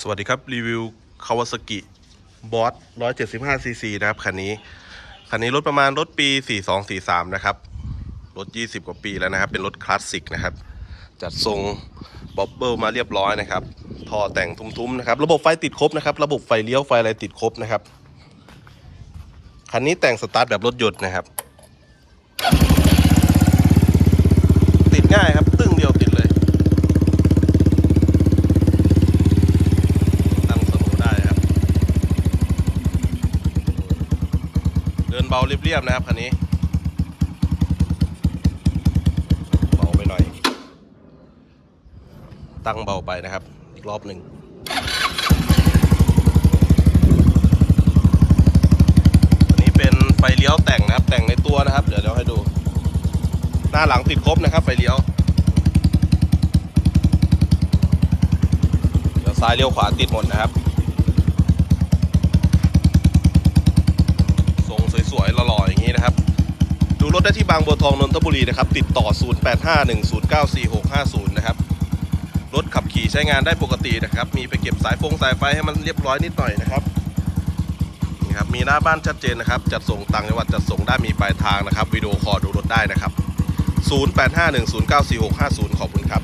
สวัสดีครับ รีวิวคาวาซากิบอส175ซีซีนะครับ คันนี้ คันนี้รถประมาณรถปี 4243 นะครับ รถ 20 กว่าปีแล้วนะครับ เป็นรถคลาสสิกนะครับ จัดทรงบ๊อบเบิลมาเรียบร้อยนะครับท่อแต่งทุ้มๆนะครับ ระบบไฟติดครบนะครับ ระบบไฟเลี้ยวไฟอะไรติดครบนะครับ คันนี้แต่งสตาร์ทแบบรถยนต์นะครับ ติดง่ายครับ ตึ้งเดียวติดเลย ตั้งสโลว์ได้ครับ เดินเบาเรียบๆนะครับคันนี้เบาไปหน่อย ตั้งเบาไปนะครับ อีกรอบหนึ่งอันนี้เป็นไฟเลี้ยวแต่งนะครับ แต่งในตัวนะครับ เดี๋ยวเราให้ดู หน้าหลังติดครบนะครับ ไฟเลี้ยวเดี๋ยวซ้ายเลี้ยวขวาติดหมดนะครับ ทรงสวยๆหล่อๆอย่างนี้นะครับ ดู รถได้ที่บางบัวทองนนทบุรีนะครับติดต่อ 0851094650 นะครับ รถขับขี่ใช้งานได้ปกตินะครับ มีไปเก็บสายฟงสายไฟให้มันเรียบร้อยนิดหน่อยนะครับนี่ครับมีหน้าบ้านชัดเจนนะครับ จัดส่งต่างจังหวัดจัดส่งได้มีปลายทางนะครับวิดีโอคอลดูรถได้นะครับ 0851094650 ขอบคุณครับ